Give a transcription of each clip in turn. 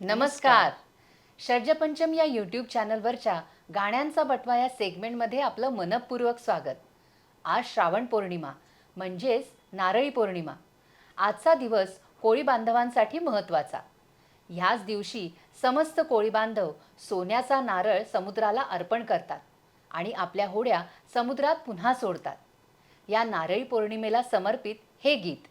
नमस्कार. षड्जपंचम या यूट्यूब चॅनलवरच्या गाण्यांचा बटवा या सेगमेंटमध्ये आपलं मनपूर्वक स्वागत. आज श्रावण पौर्णिमा म्हणजेच नारळी पौर्णिमा. आजचा दिवस कोळी बांधवांसाठी महत्त्वाचा. ह्याच दिवशी समस्त कोळी बांधव सोन्याचा नारळ समुद्राला अर्पण करतात आणि आपल्या होड्या समुद्रात पुन्हा सोडतात. या नारळी पौर्णिमेला समर्पित हे गीत.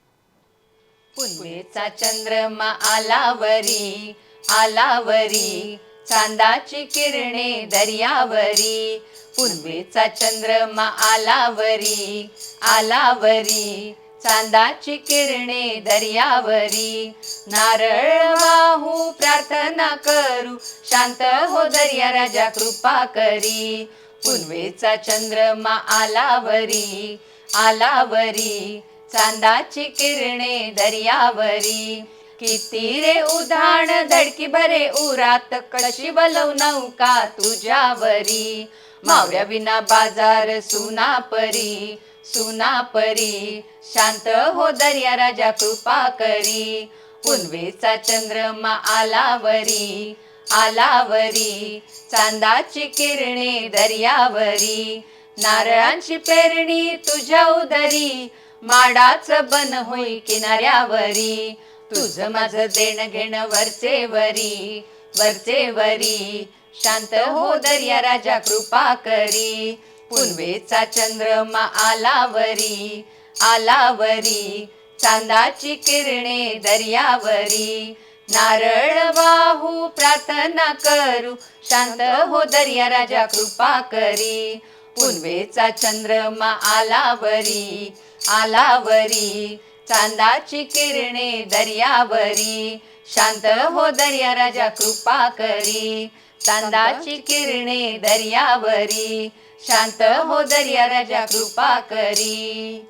पुनवेचा चंद्रमा आलावरी आलावरी चांदाची किरणे दर्यावरी पुनवेचा चंद्रमा आलावरी आलावरी चांदाची किरणे दर्यावरी. नारळ वाहू प्रार्थना करू शांत हो दर्या राजा कृपा करी. पुनवेचा चंद्रमा आलावरी आलावरी चांदाची किरणे दर्यावरी. किती रे उधाण धडकी भरे उरात कशी बलव नौका तुझ्यावरी? मावळ्या विना बाजार सुनापरी सुनापरी शांत हो दर्या राजा कृपा करी. पुनवेचा चंद्रमा आलावरी आलावरी. चांदाची किरणे दर्यावरी. नारळांची पेरणी तुझ्या उदरी माडाच बन होई किनाऱ्यावरी. तुझ माझं देण घेण वरचे वरी वरचे वरी. शांत हो दर्या राजा कृपा करी. पूर्वेचा चंद्रमा आलावरी आलावरी. चांदाची किरणे दर्यावरी. नारळ वाहू प्रार्थना करू. शांत हो दर्या राजा कृपा करी. पुनवेचा चंद्रमा आलावरी आलावरी. चांदाची किरणे दर्यावरी. शांत हो दर्या राजा कृपा करी. चांदाची किरणे दर्यावरी. शांत हो दर्या राजा कृपा करी.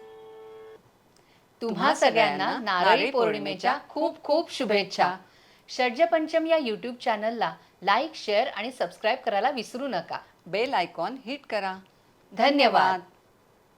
तुम्हा सगळ्यांना नारळी पौर्णिमेच्या खूप खूप शुभेच्छा. षड्जपंचम या यूट्यूब चॅनलला लाईक शेअर आणि सबस्क्राईब करायला विसरू नका. बेल आयकॉन हिट करा. धन्यवाद.